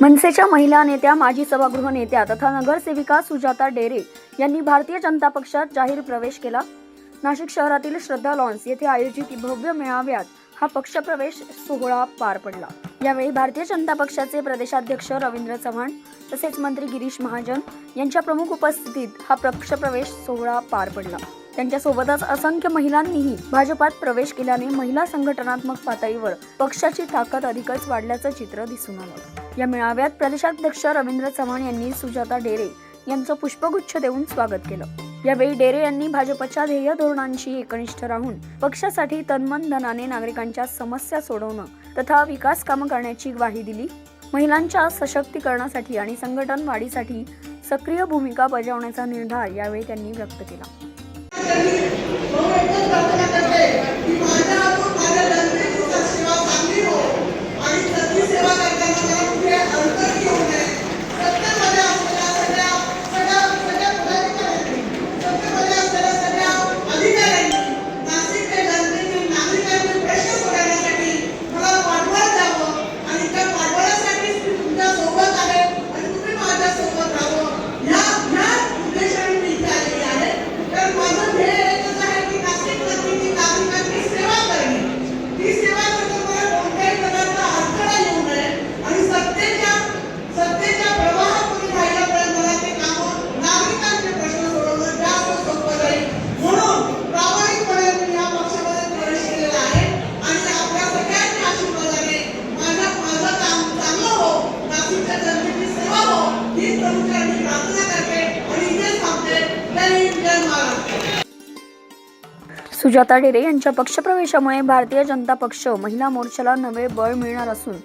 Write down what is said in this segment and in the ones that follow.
मनसेच्या महिला नेत्या माजी सभागृह नेत्या तथा नगरसेविका सुजाता डेरे यांनी भारतीय जनता पक्षात जाहीर प्रवेश केला. नाशिक शहरातील श्रद्धा लॉन्स येथे आयोजित भव्य मेळाव्यात हा पक्षप्रवेश सोहळा पार पडला. यावेळी भारतीय जनता पक्षाचे प्रदेशाध्यक्ष रवींद्र चव्हाण तसेच मंत्री गिरीश महाजन यांच्या प्रमुख उपस्थितीत हा पक्षप्रवेश सोहळा पार पडला. त्यांच्यासोबतच असंख्य महिलांनीही भाजपात प्रवेश केल्याने महिला संघटनात्मक पातळीवर पक्षाची ताकद अधिकच वाढल्याचं चित्र दिसून आलं. या मेळाव्यात प्रदेशाध्यक्ष रवींद्र चव्हाण यांनी सुजाता डेरे यांचं पुष्पगुच्छ देऊन स्वागत केलं. यावेळी डेरे यांनी भाजपच्या ध्येय धोरणांशी एकनिष्ठ राहून पक्षासाठी तन्मन धनाने नागरिकांच्या समस्या सोडवणं तथा विकास कामं करण्याची ग्वाही दिली. महिलांच्या सशक्तीकरणासाठी आणि संघटन वाढीसाठी सक्रिय भूमिका बजावण्याचा निर्धार यावेळी त्यांनी व्यक्त केला. सुजाता डेरे यांच्या पक्षप्रवेशामुळे भारतीय जनता पक्ष महिला मोर्चाला नवे बळ मिळणार असून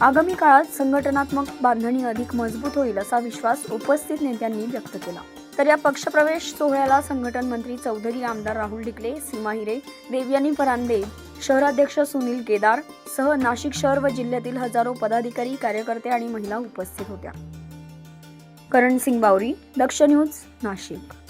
आगामी काळात संघटनात्मक बांधणी अधिक मजबूत होईल असा विश्वास उपस्थित नेत्यांनी व्यक्त केला. तर या पक्षप्रवेश सोहळ्याला संघटन मंत्री चौधरी आमदार राहुल डिकले सीमा हिरे देवयानी परांदे शहराध्यक्ष सुनील केदार सह नाशिक शहर व जिल्ह्यातील हजारो पदाधिकारी कार्यकर्ते आणि महिला उपस्थित होत्या. करण सिंग बावरी दक्ष न्यूज नाशिक.